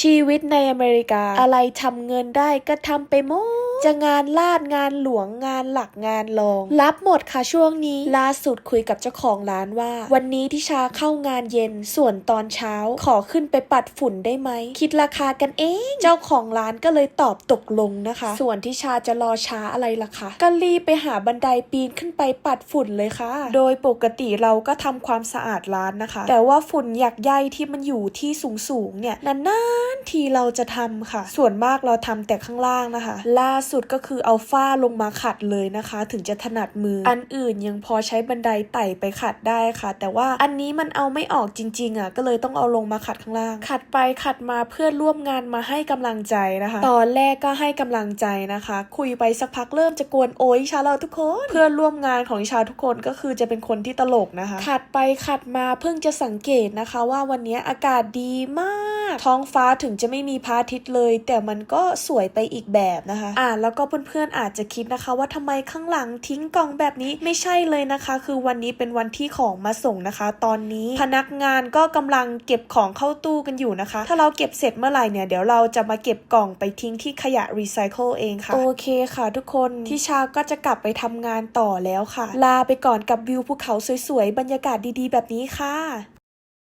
ชีวิตในอเมริกา อะไรทำเงินได้ก็ทำไปหมด จะงานลาดงานหลวงงานหลักงานรอง รับหมดค่ะช่วงนี้ล่าสุดคุยกับเจ้าของร้านว่า วันนี้ทิชาเข้างานเย็นส่วนตอนเช้าขอขึ้นไปปัดฝุ่นได้ไหม คิดราคากันเองเจ้าของร้านก็เลยตอบตกลงนะคะ ส่วนทิชาจะรอช้าอะไรล่ะคะก็รีบไปหาบันไดปีนขึ้นไปปัดฝุ่นเลยค่ะ โดยปกติเราก็ทำความสะอาดร้านนะคะ แต่ว่าฝุ่นหยักใยที่มันอยู่ที่สูงๆเนี่ยนานๆทีเราจะทำค่ะ ส่วนมากเราทำแต่ข้างล่างนะคะล่าสสุดก็คือเอาฝ้าลงมาขัดเลยนะคะ ถึงจะถนัดมือ อันอื่นยังพอใช้บันไดไต่ไปขัดได้ค่ะ แต่ว่าอันนี้มันเอาไม่ออกจริงๆอะก็เลยต้องเอาลงมาขัดข้างล่าง ขัดไปขัดมาเพื่อนร่วมงานมาให้กำลังใจนะคะ ตอนแรกก็ให้กำลังใจนะคะ คุยไปสักพักเริ่มจะกวนโอยชาเราทุกคน เพื่อนร่วมงานของชาทุกคนก็คือจะเป็นคนที่ตลกนะคะ ขัดไปขัดมาเพิ่งจะสังเกตนะคะ ว่าวันนี้อากาศดีมาก ท้องฟ้าถึงจะไม่มีพระอาทิตย์เลย แต่มันก็สวยไปอีกแบบนะคะอ่าแล้วก็เพื่อนๆอาจจะคิดนะคะ ว่าทำไมข้างหลังทิ้งกล่องแบบนี้ไม่ใช่เลยนะคะ คือวันนี้เป็นวันที่ของมาส่งนะคะ ตอนนี้พนักงานก็กำลังเก็บของเข้าตู้กันอยู่นะคะ ถ้าเราเก็บเสร็จเมื่อไหร่เนี่ยเดี๋ยวเราจะมาเก็บกล่องไปทิ้งที่ขยะรีไซเคิลเองค่ะ โอเคค่ะทุกคนที่ชาก็จะกลับไปทำงานต่อแล้วค่ะ ลาไปก่อนกับวิวภูเขาสวยๆ บรรยากาศดีๆ แบบนี้ค่ะ